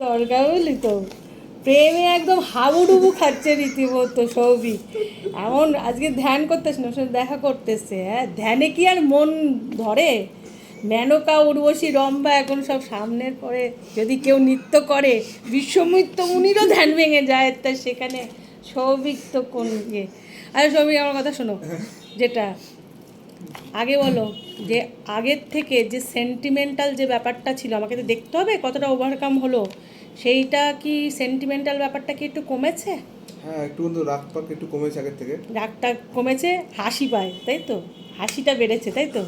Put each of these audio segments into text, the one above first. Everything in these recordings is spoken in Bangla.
দরকার বুঝলি তো প্রেমে একদম হাবুডুবু খাচ্ছে রীতিমতো সৌভিক এমন আজকে ধ্যান করতেছে না সাথে দেখা করতেছে হ্যাঁ? ধ্যানে কি আর মন ধরে? মেনকা, উর্বশী রম্বা এখন সব সামনের পরে যদি কেউ নৃত্য করে বিশ্বমিত্র উনিরও ধ্যান ভেঙে যায়, তা সেখানে সৌভিক তো কোন ইয়ে? আরে সৌভিক, আমার কথা শোনো। যেটা আগে বলো যে আগের থেকে যে সেন্টিমেন্টাল যে ব্যাপারটা ছিল আমাকে তো দেখতে হবে কতটা ওভারকাম হলো। সেইটা কি সেন্টিমেন্টাল ব্যাপারটা কি একটু কমেছে? হ্যাঁ একটু কিন্তু রাগ পাক একটু কমেছে আগের থেকে। রাগটা কমেছে হাসি পায় তাই তো? হাসিটা বেড়েছে তাই তো?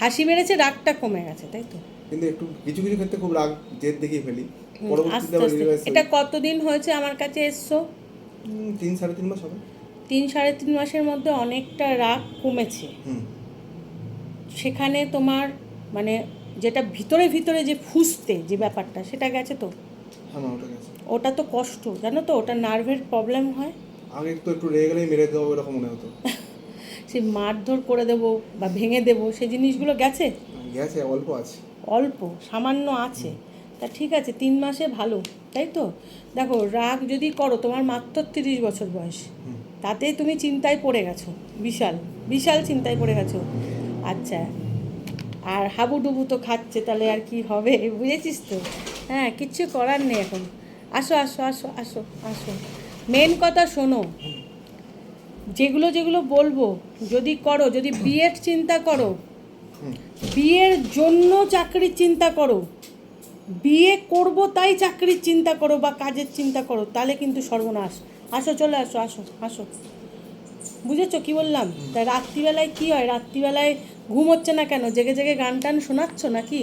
হাসি বেড়েছে রাগটা কমে গেছে তাই তো? কিন্তু একটু কিছু কিছু ক্ষেত্রে খুব রাগ জেদ দেখিয়ে ফেলি। এটা কতদিন হয়েছে আমার কাছে এসছো? তিন সাড়ে তিন মাস হবে। তিন সাড়ে তিন মাসের মধ্যে অনেকটা রাগ কমেছে। হুম। সেখানে তোমার মানে যেটা ভিতরে ভিতরে যে ফুসতে যে ব্যাপারটা সেটা গেছে তো? হ্যাঁ ওটা তো কষ্ট জানো তো? ওটা নার্ভের প্রবলেম হয়। আগে তো একটু রেগে গেলেই মেরে দেওয়া এরকম মনে হতো। সে মারধর করে দেবো বা ভেঙে দেবো সেই জিনিসগুলো গেছে? গেছে অল্প আছে। অল্প সামান্য আছে। তা ঠিক আছে তিন মাসে ভালো তাই তো? দেখো রাগ যদি করো তোমার মাত্র তিরিশ বছর বয়স। তাতে তুমি চিন্তায় পড়ে গেছো বিশাল বিশাল চিন্তায় পড়ে গেছো। আচ্ছা। আর হাবুডুবু তো খাচ্ছে, তাহলে আর কি হবে? বুঝেছিস তো? হ্যাঁ কিচ্ছু করার নেই এখন। আসো আসো আসো আসো আসো। মেন কথা শোনো। যেগুলো যেগুলো বলব, যদি করো, যদি বিয়ের চিন্তা করো, বিয়ের জন্য চাকরির চিন্তা করো, বিয়ে করব তাই চাকরির চিন্তা করো বা কাজের চিন্তা করো, তাহলে কিন্তু সর্বনাশ। আসো, চলে আসো আসো আসো। বুঝেছ কি বললাম? তাই রাত্রিবেলায় কি হয়? রাত্রিবেলায় ঘুম হচ্ছে না কেন? জেগে জেগে গান টান শোনাচ্ছ নাকি?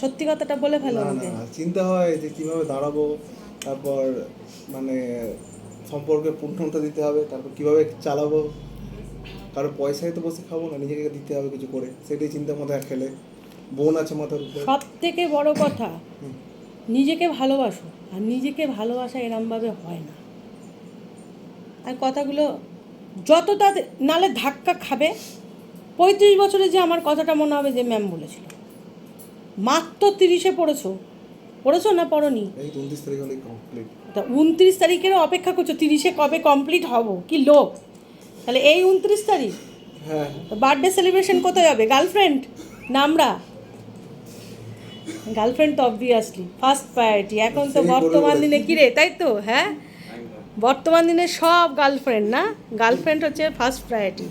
সত্যি কথাটা বলে ফেলো আমাকে। চিন্তা হয় যে কীভাবে দাঁড়াবো তারপর মানে সম্পর্কে পুণ্যটা দিতে হবে তারপর কীভাবে চালাবো? কারও পয়সায় তো বসে খাব না নিজেকে দিতে হবে কিছু করে। সেটাই চিন্তা মাথায় খেলে। বোন আছে মাথার উপরে। সব থেকে বড় কথা নিজেকে ভালোবাসো আর নিজেকে ভালোবাসা এরমভাবে হয় না। আর কথাগুলো যত তাতে নালে ধাক্কা খাবে পঁয়ত্রিশ বছরে যে আমার কথাটা মনে হবে যে ম্যাম বলেছিল। মাত্র তিরিশে পড়েছো। পড়েছো না পড়নি? তা উনত্রিশ তারিখেরও অপেক্ষা করছ তিরিশে কবে কমপ্লিট হব? কি লোক? তাহলে এই উনত্রিশ তারিখ? হ্যাঁ। বার্থডে সেলিব্রেশন কোথায় হবে গার্লফ্রেন্ড না আমরা? গার্লফ্রেন্ড তো অবভিয়াসলি ফার্স্ট প্রায়োরিটি এখন তো বর্তমান দিনে কি রে? তাই তো হ্যাঁ? বর্তমান দিনে সব গার্লফ্রেন্ড না? গার্লফ্রেন্ড হচ্ছে ফার্স্ট প্রায়োরিটি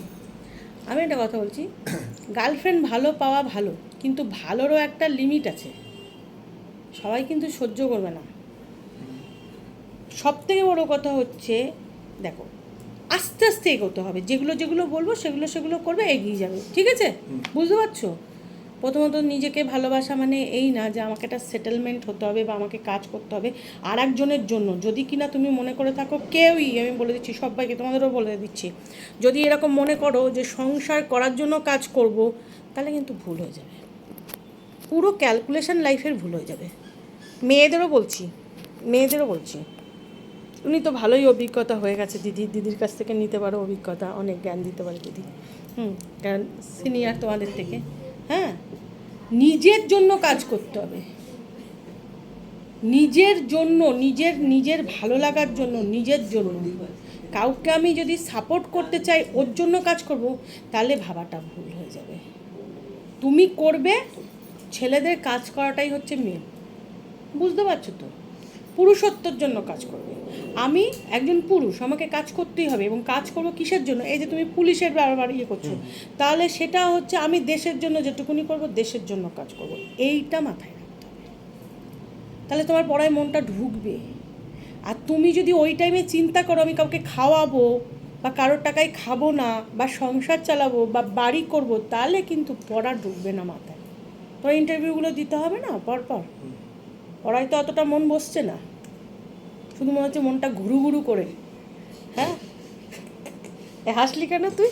আমি একটা কথা বলছি। গার্লফ্রেন্ড ভালো পাওয়া ভালো কিন্তু ভালোরও একটা লিমিট আছে। সবাই কিন্তু সহ্য করবে না। সব থেকে বড়ো কথা হচ্ছে দেখো আস্তে আস্তে এগোতে হবে। যেগুলো যেগুলো বলব সেগুলো সেগুলো করবে এগিয়ে যাবে। ঠিক আছে? বুঝতে পারছ? প্রথমত নিজেকে ভালোবাসা মানে এই না যে আমাকে একটা সেটেলমেন্ট হতে হবে বা আমাকে কাজ করতে হবে আর একজনের জন্য। যদি কিনা তুমি মনে করে থাকো কেউই, আমি বলে দিচ্ছি সবাইকে, তোমাদেরও বলে দিচ্ছি, যদি এরকম মনে করো যে সংসার করার জন্য কাজ করব, তাহলে কিন্তু ভুল হয়ে যাবে। পুরো ক্যালকুলেশন লাইফের ভুল হয়ে যাবে। মেয়েদেরও বলছি মেয়েদেরও বলছি উনি তো ভালোই অভিজ্ঞতা হয়ে গেছে, দিদি, দিদির কাছ থেকে নিতে পারো অভিজ্ঞতা, অনেক জ্ঞান দিতে পারে দিদি। হুম, কারণ সিনিয়র তোমাদের থেকে। হ্যাঁ নিজের জন্য কাজ করতে হবে। নিজের জন্য, নিজের নিজের ভালো লাগার জন্য, নিজের জন্য। কাউকে আমি যদি সাপোর্ট করতে চাই, ওর জন্য কাজ করব, তাহলে ভাবাটা ভুল হয়ে যাবে। তুমি করবে, ছেলেদের কাজ করাটাই হচ্ছে মেন বুঝতে পারছ তো? পুরুষত্বর জন্য কাজ করবে। আমি একজন পুরুষ আমাকে কাজ করতেই হবে এবং কাজ করব কিসের জন্য? এই যে তুমি পুলিশের বারবার ইয়ে করছ। তাহলে সেটা হচ্ছে আমি দেশের জন্য যেটুকুনি করব দেশের জন্য কাজ করব। এইটা মাথায় রাখতে হবে। তাহলে তোমার পড়ায় মনটা ঢুকবে। আর তুমি যদি ওই টাইমে চিন্তা করো আমি কাউকে খাওয়াবো বা কারোর টাকায় খাব না বা সংসার চালাবো বা বাড়ি করব তাহলে কিন্তু পড়া ঢুকবে না মাথায়। তোমার ইন্টারভিউগুলো দিতে হবে না পরপর। পড়ায় তো অতটা মন বসছে না। শুধু মনে হচ্ছে মনটা ঘুরু ঘুরু করে। হ্যাঁ? হাসলি কেন তুই?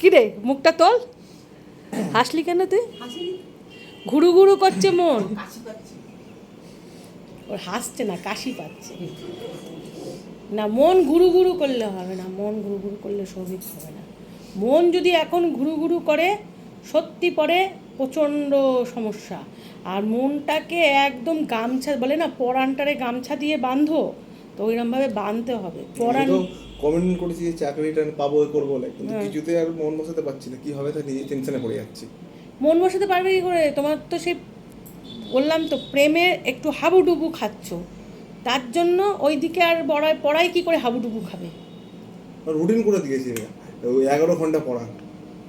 কি রে, মুখটা তোল। হাসলি কেন তুই? ঘুরু ঘুরু করছে মন। ওর হাসছে না, কাশি পাচ্ছে। না, মন ঘুরু ঘুরু করলে হবে না, মন ঘুরু ঘুরু করলে সৌভিক হবে না। মন যদি এখন ঘুরু ঘুরু করে, সত্যি পরে প্রচণ্ড সমস্যা। আর মনটাকে একদম গামছা বলে না পরানটারে গামছা দিয়ে বাঁধো তো ওইরকমভাবে বাঁধতে হবে। পরান কমেন্ট করেছি যে চাকরিটা আমি পাবো করব কিন্তু হ্যাঁ। কিছুতে আর মন বসাতে পারছি না। কি হবে তা নিজে টেনশনে পড়ে যাচ্ছি। মন বসাতে পারবে কি করে? তোমার তো সেই বললাম তো প্রেমে একটু হাবুডুবু খাচ্ছ। তার জন্য ওইদিকে আর পড়ায় পড়াই কি করে হাবুডুবু খাবে? রুটিন করে দিয়েছি এগারো ঘণ্টা পড়া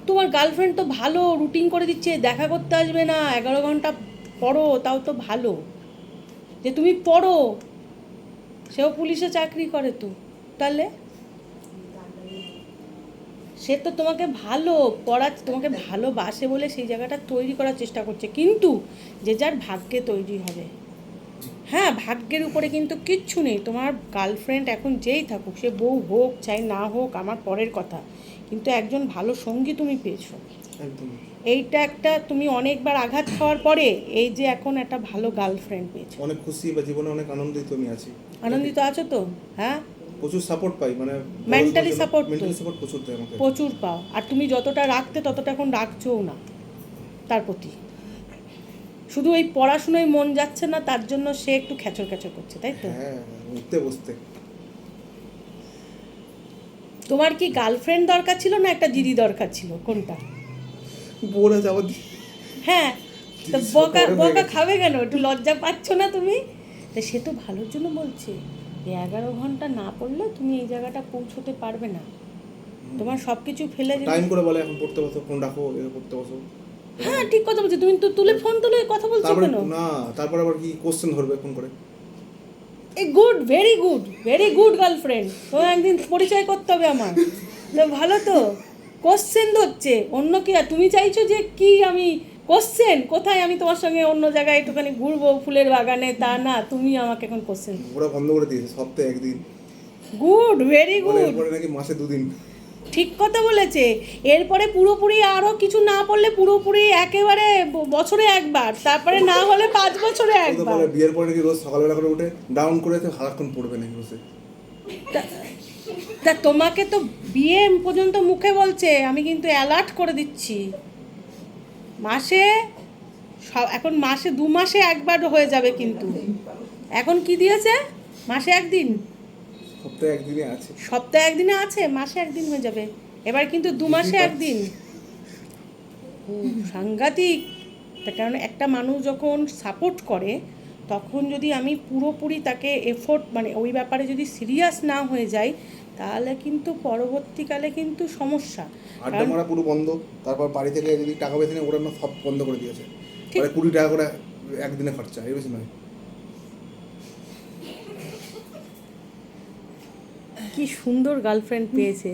তোমার গার্লফ্রেন্ড তো ভালো রুটিন করে দিচ্ছে দেখা করতে আসবে না এগারো ঘণ্টা পড়ো, তাও তো ভালো। যে তুমি পড়ো, সেও পুলিশে চাকরি করে তো, তাহলে? সে তো তোমাকে ভালো পড়া তোমাকে ভালোবাসে বলে সেই জায়গাটা তৈরি করার চেষ্টা করছে। কিন্তু যে যার ভাগ্যে তৈরি হবে। হ্যাঁ ভাগ্যের উপরে কিন্তু কিচ্ছু নেই। তোমার গার্লফ্রেন্ড এখন যেই থাকুক, সে বউ হোক, চাই না হোক, আমার পরের কথা। কিন্তু একজন ভালো সঙ্গী তুমি পেয়েছ। একদম। এইটা একটা তুমি অনেকবার আঘাত খাওয়ার পরে এই যে এখন একটা ভালো গার্লফ্রেন্ড পেয়েছ। অনেক খুশি বা জীবনে অনেক আনন্দিত আমি আছি। আনন্দিত আছো তো? হ্যাঁ? প্রচুর সাপোর্ট পাই মানে support তো? মেন্টালি সাপোর্ট প্রচুর দেয় আমাকে। প্রচুর পাও। আর তুমি যতটা রাখতে ততটা এখন রাখছোও না তার প্রতি। শুধু ওই পড়াশুনোয় মন যাচ্ছে না তার জন্য সে একটু খেচর খেচর করছে তাই তো? হ্যাঁ উঠতে বসতে। তোমার কি গার্লফ্রেন্ড দরকার ছিল না একটা দিদি দরকার ছিল? কোনটা? বলে যাব। হ্যাঁ তো বকা বকা খাবে কেন? একটু লজ্জা পাচ্ছ না তুমি? তা সে তো ভালোর জন্য বলছে এগারো ঘণ্টা না পড়লে তুমি এই জায়গাটা পৌঁছতে পারবে না। তোমার সব কিছু ফেলে টাইম করে বলে এখন পড়তে বসো ফোন রাখো এ পড়তে বসো। হ্যাঁ ঠিক কথা বলছো। তুমি তো তুলে ফোন তুলে কথা বলছো কেন? না তারপরে আবার কি কোশ্চেন ধরবে ফোন করে? A good very good very good girlfriend তো একদিন পরিচয় করতে হবে আমার। তো ভালো তো। কোশ্চেন ধরছে। অন্য কি তুমি চাইছো যে কি আমি কোশ্চেন কোথায় আমি তোমার সঙ্গে অন্য জায়গায় একটুখানি ঘুরবো ফুলের বাগানে? তা না তুমি আমাকে এখন কোশ্চেন ওরা বন্ধ করে দিয়েছে সপ্তাহে একদিন। গুড ভেরি গুড নাকি মাসে দুদিন। ঠিক কথা বলেছে। এরপরে পুরোপুরি আরও কিছু না পড়লে পুরোপুরি একেবারে বছরে একবার। তারপরে না হলে পাঁচ বছরে একবার। বিয়ের পরে নাকি রোজ সকালবেলা করে উঠে ডাউন করে তো সারাক্ষণ পড়বে নাকি বসে। তা- তোমাকে তো বিয়ে পর্যন্ত মুখে বলছে আমি কিন্তু অ্যালার্ট করে দিচ্ছি। মাসে সব এখন মাসে দু মাসে একবার হয়ে যাবে কিন্তু। এখন কি দিয়েছে? মাসে একদিন? সপ্তাহে একদিনই আছে। সপ্তাহে একদিনে আছে মাসে একদিন হয়ে যাবে। এবার কিন্তু দু মাসে একদিন। সাংঘাতিক। তার কারণ একটা মানুষ যখন সাপোর্ট করে তখন যদি আমি পুরোপুরি তাকে এফোর্ট মানে ওই ব্যাপারে যদি সিরিয়াস না হয়ে যাই তাহলে কিন্তু পরবর্তীকালে কিন্তু সমস্যা। আড্ডা মারা পুরো বন্ধ তারপর বাড়ি থেকে যদি টাকা পয়সা নেই ওরা না সব বন্ধ করে দিয়েছে। মানে কুড়ি টাকা করে একদিনে খরচা এই বেশি নয়। কি সুন্দর গার্লফ্রেন্ড পেয়েছে।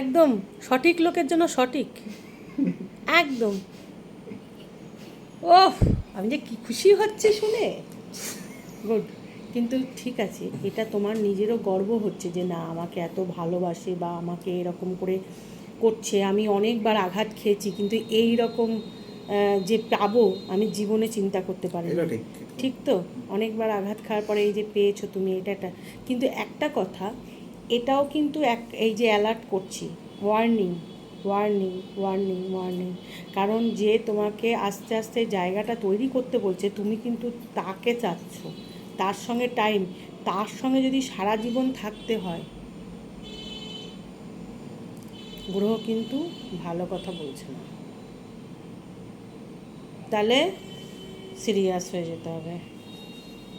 একদম সঠিক লোকের জন্য সঠিক। একদম। ওহ আমি যে কি খুশি হচ্ছে শুনে। গুড। কিন্তু ঠিক আছে এটা তোমার নিজেরও গর্ব হচ্ছে যে না আমাকে এত ভালোবাসে বা আমাকে এরকম করে করছে। আমি অনেকবার আঘাত খেয়েছি কিন্তু এই রকম যে পাবো আমি জীবনে চিন্তা করতে পারি ঠিক। ঠিক তো? অনেকবার আঘাত খাওয়ার পরে এই যে পেয়েছ তুমি এটা একটা কিন্তু একটা কথা এটাও কিন্তু এক এই যে অ্যালার্ট করছি ওয়ার্নিং ওয়ার্নিং ওয়ার্নিং ওয়ার্নিং কারণ যে তোমাকে আস্তে আস্তে জায়গাটা তৈরি করতে বলছে তুমি কিন্তু তাকে চাচ্ছ। তার সঙ্গে টাইম তার সঙ্গে যদি সারা জীবন থাকতে হয়। গ্রহ কিন্তু ভালো কথা বলছে না। তাহলে সিরিয়াস হয়ে যেতে হবে।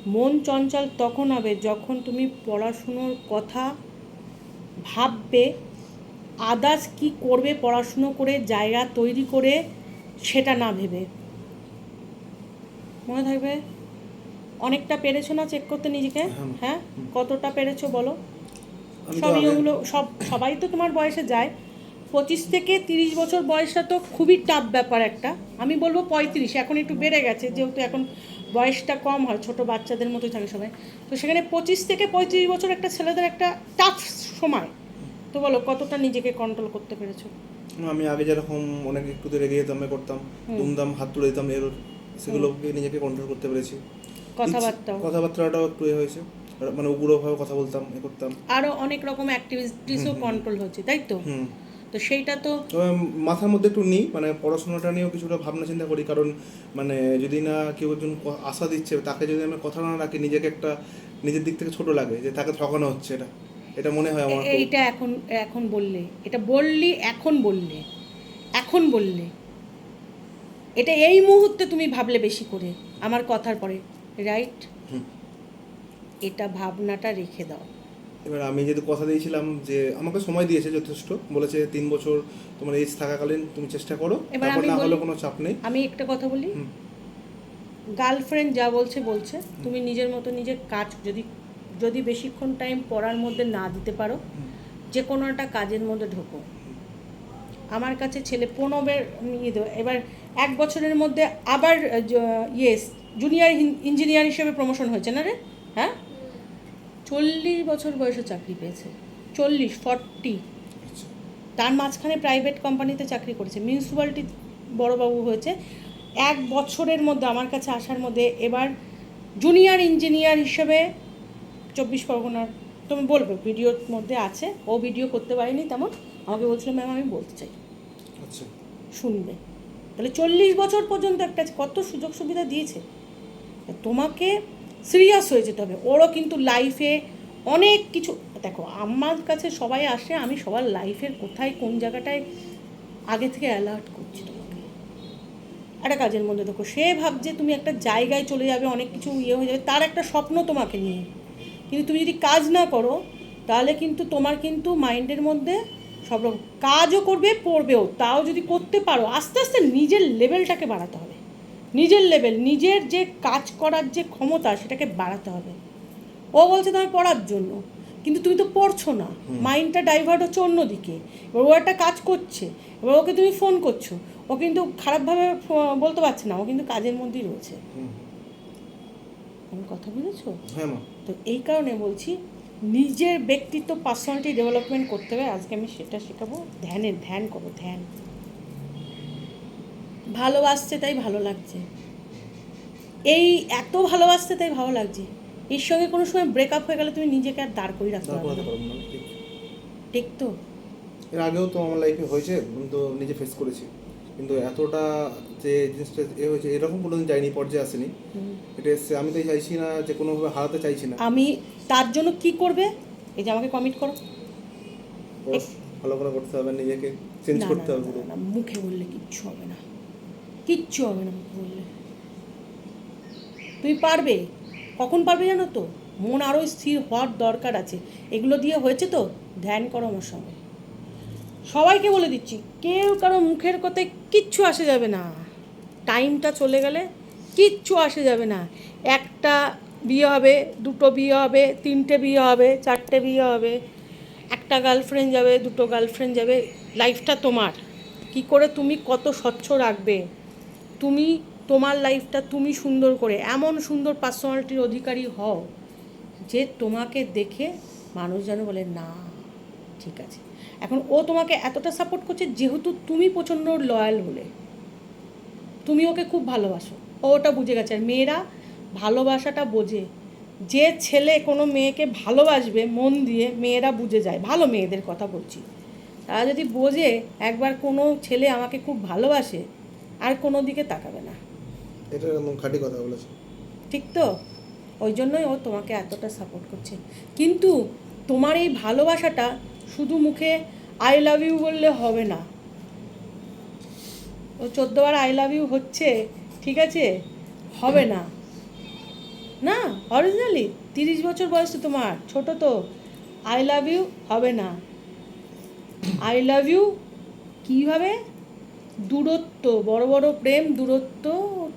মন চঞ্চল তখন হবে যখন তুমি পড়াশুনোর কথা ভাববে আদার্স কি করবে পড়াশুনো করে, জায়গা তৈরি করে, সেটা না ভেবে। মনে থাকবে? অনেকটা পেরেছ না চেক করতে নিজেকে? হ্যাঁ। হ্যাঁ? কতটা পেরেছ বলো? আগে- ওগুলো সব সবাই তো তোমার বয়সে যায়। পঁচিশ থেকে তিরিশ বছর বয়সটা তো খুবই টাফ ব্যাপার একটা। আমি বলব পঁয়ত্রিশ এখন একটু বেড়ে গেছে যেহেতু এখন বয়সটা কম হয় ছোট বাচ্চাদের মতোই থাকে সবাই। তো সেখানে পঁচিশ থেকে পঁয়ত্রিশ বছর একটা ছেলেদের একটা টাফ সময়। তো বলো কতটা নিজেকে কন্ট্রোল করতে পেরেছ? আমি আগে যেরকম অনেক একটু রেগে যেতাম করতাম দুমদাম হাত তুলে দিতাম এর সেগুলোকে নিজেকে কন্ট্রোল করতে পেরেছি। কথাবার্তাও। কথাবার্তাটাও একটু এ হয়েছে। মানে উগ্রভাবে কথা বলতাম এ করতাম। আরও অনেক রকম অ্যাক্টিভিটিসও কন্ট্রোল হচ্ছে তাই তো? হুম। তো সেইটা তো মাথার মধ্যে একটু নিই মানে পড়াশোনাটা নিয়েও কিছুটা ভাবনা চিন্তা করি কারণ মানে যদি না কেউ একজন আশা দিচ্ছে তাকে যদি আমি কথা না রাখি নিজেকে একটা নিজের দিক থেকে ছোট লাগে যে তাকে ঠকানো হচ্ছে এটা এটা মনে হয় আমার। এইটা এখন এখন বললে এটা বললি এখন বললে এখন বললে। এটা এই মুহূর্তে তুমি ভাবলে বেশি করে আমার কথার পরে। রাইট। এটা ভাবনাটা রেখে দাও। এবার আমি যেহেতু কথা দিয়েছিলাম যে আমাকে সময় দিয়েছে যথেষ্ট বলেছে তিন বছর তোমার এজ থাকাকালীন তুমি চেষ্টা করো এবার আমি না বলি- হলে কোনো চাপ নেই। আমি একটা কথা বলি? গার্লফ্রেন্ড যা বলছে বলছে। তুমি নিজের মতো নিজের কাজ যদি যদি বেশিক্ষণ টাইম পড়ার মধ্যে না দিতে পারো যে কোনো একটা কাজের মধ্যে ঢোকো। আমার কাছে ছেলে প্রণবের ইয়ে এবার এক বছরের মধ্যে আবার ইয়েস জুনিয়র ইঞ্জিনিয়ার হিসেবে প্রমোশন হয়েছে না রে? হ্যাঁ? চল্লিশ বছর বয়সে চাকরি পেয়েছে। চল্লিশ ফর্টি। তার মাঝখানে প্রাইভেট কোম্পানিতে চাকরি করেছে। মিউনিসিপ্যালিটি বড়বাবু হয়েছে। এক বছরের মধ্যে আমার কাছে আসার মধ্যে এবার জুনিয়র ইঞ্জিনিয়ার হিসেবে চব্বিশ পরগনার তুমি বলবে ভিডিওর মধ্যে আছে। ও ভিডিও করতে পারেনি তেমন। আমাকে বলছিল ম্যাম আমি বলতে চাই। আচ্ছা। শুনবে। তাহলে চল্লিশ বছর পর্যন্ত একটা কত সুযোগ সুবিধা দিয়েছে? তোমাকে সিরিয়াস হয়ে যেতে হবে। ওরও কিন্তু লাইফে অনেক কিছু, দেখো, আমার কাছে সবাই আসে, আমি সবার লাইফের কোথায়, কোন জায়গাটায় আগে থেকে অ্যালার্ট করছি তোমাকে। একটা কাজের মধ্যে দেখো, সে ভাবছে তুমি একটা জায়গায় চলে যাবে, অনেক কিছু ইয়ে হয়ে যাবে, তার একটা স্বপ্ন তোমাকে নিয়ে। কিন্তু তুমি যদি কাজ না করো, তাহলে কিন্তু তোমার কিন্তু মাইন্ডের মধ্যে সব রকম, কাজও করবে, পড়বেও, তাও যদি করতে পারো, আস্তে আস্তে নিজের লেভেলটাকে বাড়াতে হবে। নিজের লেভেল নিজের যে কাজ করার যে ক্ষমতা সেটাকে বাড়াতে হবে। ও বলছে তোমার পড়ার জন্য কিন্তু তুমি তো পড়ছো না। মাইন্ডটা ডাইভার্ট হচ্ছে অন্যদিকে। এবার ও একটা কাজ করছে এবার ওকে তুমি ফোন করছ। ও কিন্তু খারাপভাবে বলতে পারছে না ও কিন্তু কাজের মধ্যেই রয়েছে। আমি কথা বুঝেছ? হ্যাঁ তো এই কারণে বলছি নিজের ব্যক্তিত্ব পার্সোনালিটি ডেভেলপমেন্ট করতে হবে। আজকে আমি সেটা শেখাবো। ধ্যানের ধ্যান করো ধ্যান। ভালোবাসছে তাই ভালো লাগছে। এই এত ভালোবাসছে তাই ভালো লাগছে। এর সঙ্গে কোনো সময় ব্রেকআপ হয়ে গেলে তুমি নিজেকে আর দাঁড় করে রাখতে পারবে ঠিক। তো? এর আগেও তো আমার লাইফে হয়েছে তো নিজে ফেস করেছি। কিন্তু এতটা যে জিনিসটা এ হয়েছে এরকম কোনোদিন যায়নি পর্যায়ে আসেনি। এটা এসছে আমি তো চাইছি না যে কোনোভাবে হারাতে চাইছি না। আমি তার জন্য কি করবে? এই যে আমাকে কমিট করো। ভালো করে করতে হবে নিজেকে চেঞ্জ করতে হবে মুখে বললে কিচ্ছু হবে না। কিচ্ছু হবে না, বললে। তুমি পারবে? কখন পারবে জানো তো? মন আরও স্থির হওয়ার দরকার আছে। এগুলো দিয়ে হয়েছে তো? ধ্যান করো আমার সঙ্গে। সবাইকে বলে দিচ্ছি, কেউ কারও মুখের কথায় কিচ্ছু আসে যাবে না। টাইমটা চলে গেলে কিচ্ছু আসে যাবে না। একটা বিয়ে হবে, দুটো বিয়ে হবে, তিনটে বিয়ে হবে, চারটে বিয়ে হবে। একটা গার্লফ্রেন্ড যাবে, দুটো গার্লফ্রেন্ড যাবে। লাইফটা তোমার। কি করে তুমি কত স্বচ্ছ রাখবে? তুমি, তোমার লাইফটা তুমি সুন্দর করে, এমন সুন্দর পার্সোনালিটির অধিকারী হও যে তোমাকে দেখে মানুষ যেন বলে, না, ঠিক আছে। এখন ও তোমাকে এতটা সাপোর্ট করছে যেহেতু তুমি প্রচণ্ড লয়াল বলে। তুমি ওকে খুব ভালোবাসো। ও ওটা বুঝে গেছে। আর মেয়েরা ভালোবাসাটা বোঝে। যে ছেলে কোনো মেয়েকে ভালোবাসবে মন দিয়ে, মেয়েরা বুঝে যায়। ভালো মেয়েদের কথা বলছি। তারা যদি বোঝে, একবার কোনো ছেলে আমাকে খুব ভালোবাসে আর কোনো দিকে তাকাবে না। এটা একদম খাঁটি কথা বলেছে। ঠিক তো? ওই জন্যই ও তোমাকে এতটা সাপোর্ট করছে। কিন্তু তোমার এই ভালোবাসাটা শুধু মুখে আই লাভ ইউ বললে হবে না। ও চোদ্দবার আই লাভ ইউ হচ্ছে ঠিক আছে? হবে না। না অরিজিনালি তিরিশ বছর বয়স তো তোমার ছোট তো। আই লাভ ইউ হবে না। আই লাভ ইউ কীভাবে? দূরত্ব বড় বড় প্রেম দূরত্ব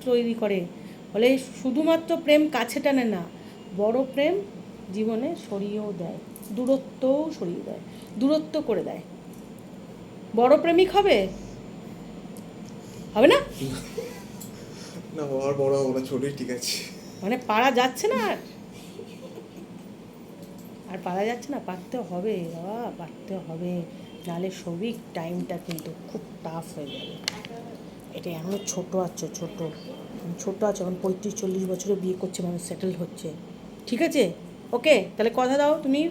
তৈরি করে। বলে শুধুমাত্র প্রেম কাছে টানে না বড় প্রেম জীবনে সরিয়েও দেয় দূরত্বও সরিয়ে দেয় দূরত্ব করে দেয়। বড় প্রেমিক হবে? হবে না? না হওয়ার বড় হব না ছোটই ঠিক আছে। মানে পারা যাচ্ছে না আর? আর পারা যাচ্ছে না পারতে হবে বাবা পারতে হবে। নাহলে সবিক টাইমটা কিন্তু খুব টাফ হয়ে যাবে। এটা এখনও ছোটো আছো, ছোটো। ছোটো আছো, এখন পঁয়ত্রিশ, চল্লিশ বছরে বিয়ে করছে মানুষ সেটেল হচ্ছে। ঠিক আছে? ওকে তাহলে কথা দাও, তুমি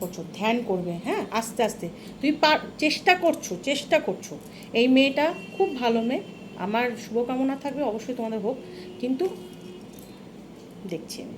করছ, ধ্যান করবে হ্যাঁ? আস্তে আস্তে। তুমি পার, চেষ্টা করছ চেষ্টা করছ। এই মেয়েটা খুব ভালো মেয়ে। আমার শুভকামনা থাকবে, অবশ্যই তোমাদের হোক। কিন্তু দেখছি আমি।